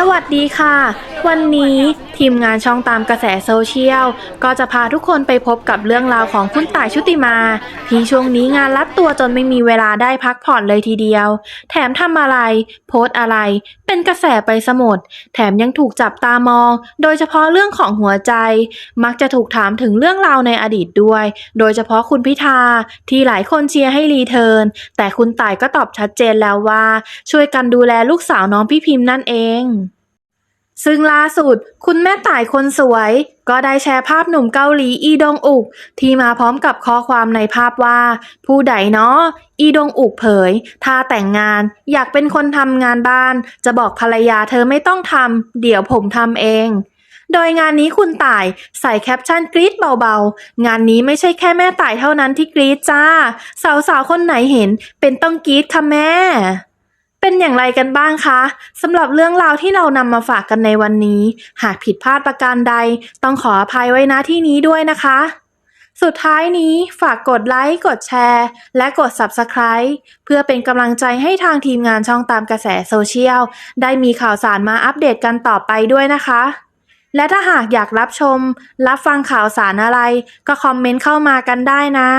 สวัสดีค่ะ วันนี้ทีมงานช่องตามกระแสโซเชียล ก็จะพาทุกคนไปพบกับเรื่องราวของคุณต่ายชุติมา ที่ช่วงนี้งานรัดตัวจนไม่มีเวลาได้พักผ่อนเลยทีเดียว แถมทำอะไร โพสต์อะไร เป็นกระแสไปสมด แถมยังถูกจับตามอง โดยเฉพาะเรื่องของหัวใจ มักจะถูกถามถึงเรื่องราวในอดีตด้วย โดยเฉพาะคุณพิธาที่หลายคนเชียร์ให้รีเทิร์นแต่คุณต่ายก็ตอบชัดเจนแล้วว่า ช่วยกันดูแลลูกสาวน้องพี่พิมพ์นั่นเอง ซึ่งล่าสุด คุณแม่ต่ายคนสวย ก็ได้แชร์ภาพหนุ่มเกาหลีอีดงอุก ที่มาพร้อมกับข้อความในภาพว่า ผู้ใดเนาะอีดงอุกเผย ถ้าแต่งงาน อยากเป็นคนทำงานบ้าน จะบอกภรรยาเธอไม่ต้องทำเดี๋ยวผมทำเองโดยงานนี้คุณต่ายใส่แคปชั่นกรี๊ดเบาๆ งานนี้ไม่ใช่แค่แม่ต่ายเท่านั้นที่กรี๊ดจ้า สาวๆ คนไหนเห็นเป็นต้องกรี๊ดค่ะแม่ อย่างไรกันบ้างคะสำหรับเรื่องราวที่เรานำมาฝากกันในวันนี้ หากผิดพลาดประการใด ต้องขออภัยไว้ณที่นี้ด้วยนะคะ สุดท้ายนี้ฝากกดไลค์กดแชร์ และกด Subscribe เพื่อเป็นกำลังใจให้ทางทีมงานช่องตามกระแสโซเชียล ได้มีข่าวสารมาอัปเดตกันต่อไปด้วยนะคะ และถ้าหากอยากรับชม รับฟังข่าวสารอะไร ก็คอมเมนต์เข้ามากันได้นะ